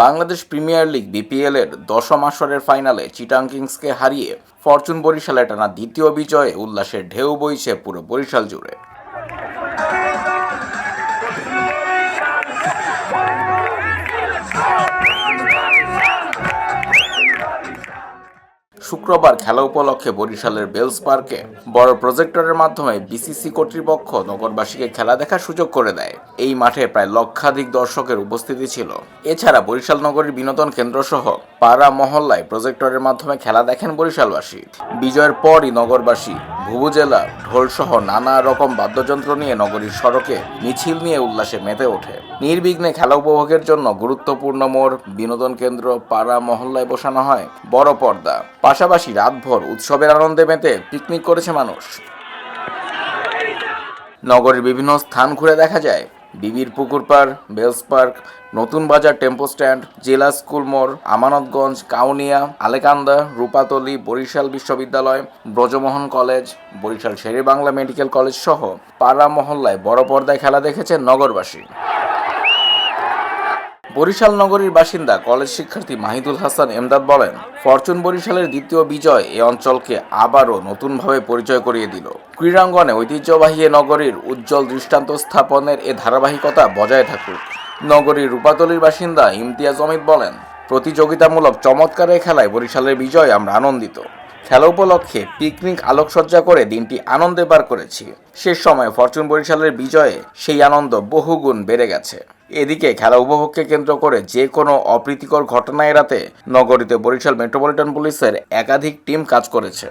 Bangladesh premier league BPL এর দশম আসরের ফাইনালে চিটাং কিংসকে হারিয়ে ফরচুন বরিশালে টানা দ্বিতীয় বিজয়ে উল্লাসের ঢেউ বইছে পুরো বরিশাল জুড়ে। শুক্রবার খেলা উপলক্ষে বরিশালের বেলস পার্কে বড় প্রজেক্টরের মাধ্যমে বিসিসি কর্তৃপক্ষ নগরবাসীকে খেলা দেখার সুযোগ করে দেয়। এই মাঠে প্রায় লক্ষাধিক দর্শকের উপস্থিতি ছিল। এছাড়া বরিশাল নগরীর বিনোদন কেন্দ্র সহ পাড়া মহল্লায় প্রজেক্টরের মাধ্যমে খেলা দেখেন বরিশালবাসী। বিজয়ের পরই নগরবাসী ভুবুজেলা ঢোলসহ নানা রকম বাদ্যযন্ত্র নিয়ে নগরীর সড়কে মিছিল নিয়ে উল্লাসে মেতে ওঠে। নির্বিঘ্নে খেলা উপভোগের জন্য গুরুত্বপূর্ণ মোড়, বিনোদন কেন্দ্র, পাড়া মহল্লায় বসানো হয় বড় পর্দা। পাশাপাশি রাতভর উৎসবের আনন্দে মেতে পিকনিক করেছে মানুষ। নগরের বিভিন্ন স্থান ঘুরে দেখা যায় বিবির পুকুর পার্ক বেলস পার্ক, নতুন বাজার টেম্পো স্ট্যান্ড, জেলা স্কুল মোড়, আমানতগঞ্জ, কাউনিয়া, আলেকান্দা, রূপাতলি, বরিশাল বিশ্ববিদ্যালয়, Brajamohan college, Barishal Sher-e Bangla medical college সহ পাড়া মহল্লায় বড় পর্দায় খেলা দেখেছে নগরবাসী। বরিশাল নগরীর বাসিন্দা কলেজ শিক্ষার্থী মাহিদুল হাসান এমদাদ বলেন, ফরচুন বরিশালের দ্বিতীয় বিজয় এ অঞ্চলকে আবারও নতুনভাবে পরিচয় করিয়ে দিল। ক্রীড়াঙ্গনে ঐতিহ্যবাহী নগরীর উজ্জ্বল দৃষ্টান্ত স্থাপনের এ ধারাবাহিকতা বজায় থাকুক। নগরীর রূপাতলির বাসিন্দা ইমতিয়াজ অমিত বলেন, প্রতিযোগিতামূলক চমৎকারের খেলায় বরিশালের বিজয় আমরা আনন্দিত। খেলা উপলক্ষে পিকনিক আলোকসজ্জা করে দিনটি আনন্দে পার করেছি। শেষ সময় ফরচুন বরিশালের বিজয়ে সেই আনন্দ বহুগুণ বেড়ে গেছে। এদিকে খেলা উপভোগকে কেন্দ্র করে যে কোনো অপ্রীতিকর ঘটনা এড়াতে নগরীতে বরিশাল মেট্রোপলিটন পুলিশের একাধিক টিম কাজ করেছে।